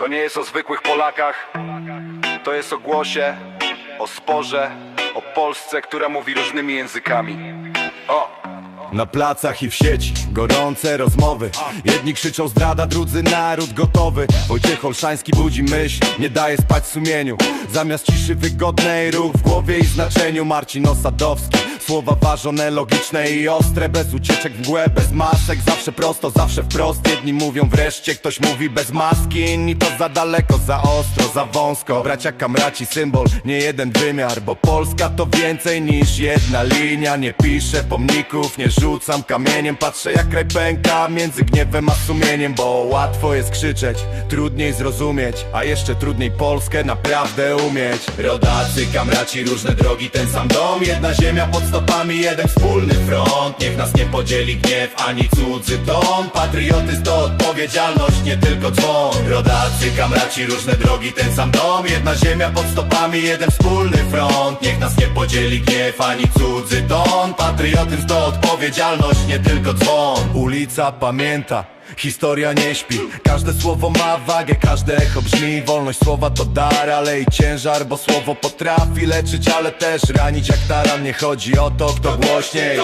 To nie jest o zwykłych Polakach, to jest o głosie, o sporze, o Polsce, która mówi różnymi językami. O! Na placach i w sieci gorące rozmowy. Jedni krzyczą zdrada, drudzy naród gotowy. Wojciech Olszański budzi myśl, nie daje spać sumieniu. Zamiast ciszy wygodnej ruch w głowie i znaczeniu. Marcin Osadowski Słowa ważone, logiczne i ostre. Bez ucieczek w mgłę, bez masek Zawsze prosto, zawsze wprost. Jedni mówią wreszcie, ktoś mówi bez maski. Inni to za daleko, za ostro, za wąsko. Bracia kamraci, symbol, nie jeden wymiar Bo Polska to więcej niż jedna linia. Nie piszę pomników, nie rzucam kamieniem Patrzę jak kraj pęka. Między gniewem a sumieniem Bo łatwo jest krzyczeć, trudniej zrozumieć A jeszcze trudniej Polskę naprawdę umieć. Rodacy, kamraci, różne drogi, ten sam dom. Jedna ziemia pod stopami, jeden wspólny front. Niech nas nie podzieli gniew, ani cudzy ton. Patriotyzm to odpowiedzialność, nie tylko dzwon. Rodacy, kamraci, różne drogi, ten sam dom. Jedna ziemia pod stopami, jeden wspólny front. Niech nas nie podzieli gniew, ani cudzy ton. Patriotyzm to odpowiedzialność, nie tylko dzwon. Ulica pamięta Historia nie śpi, każde słowo ma wagę, każde echo brzmi. Wolność słowa to dar, ale i ciężar, bo słowo potrafi leczyć, ale też ranić. Jak taran Nie chodzi o to, kto głośniej,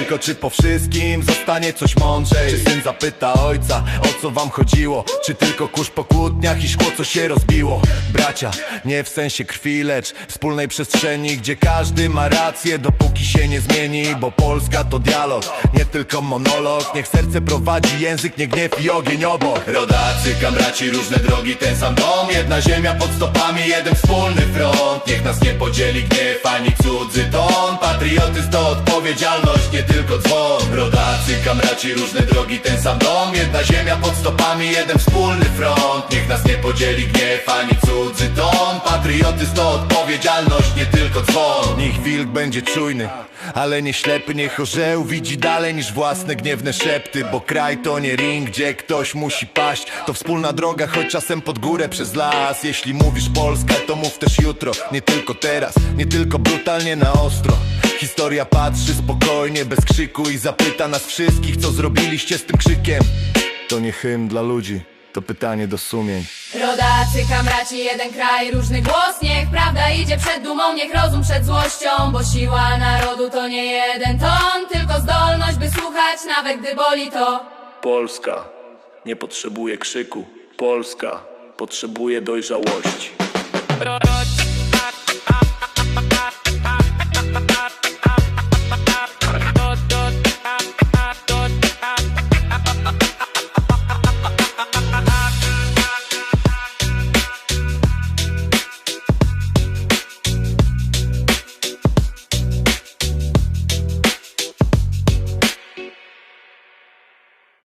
tylko czy po wszystkim zostanie coś mądrzej? Czy syn zapyta ojca, o co wam chodziło? Czy tylko kurz po kłótniach i szkło, co się rozbiło? Bracia, nie w sensie krwi, lecz wspólnej przestrzeni Gdzie każdy ma rację, dopóki się nie zmieni Bo Polska to dialog, nie tylko monolog. Niech serce prowadzi język, nie gniew i ogień obok. Rodacy, kamraci, różne drogi, ten sam dom. Jedna ziemia pod stopami, jeden wspólny front. Niech nas nie podzieli gniew, ani cudzy ton. Patriotyzm to odpowiedzialność, nie tylko dzwon Rodacy, kamraci, różne drogi, ten sam dom. Jedna ziemia pod stopami, jeden wspólny front. Niech nas nie podzieli gniew, ani cudzy ton. Patriotyzm to odpowiedzialność, nie tylko dzwon. Niech wilk będzie czujny, ale nie ślepy Niech orzeł widzi dalej niż własne gniewne szepty. Bo kraj to nie ring, gdzie ktoś musi paść. To wspólna droga, choć czasem pod górę przez las. Jeśli mówisz Polska, to mów też jutro. Nie tylko teraz, nie tylko brutalnie na ostro Historia patrzy spokojnie, bez krzyku I zapyta nas wszystkich, co zrobiliście z tym krzykiem To nie hymn dla ludzi, to pytanie do sumień Rodacy, kamraci, jeden kraj, różny głos Niech prawda idzie przed dumą, niech rozum przed złością Bo siła narodu to nie jeden ton Tylko zdolność, by słuchać, nawet gdy boli to Polska nie potrzebuje krzyku. Polska potrzebuje dojrzałości.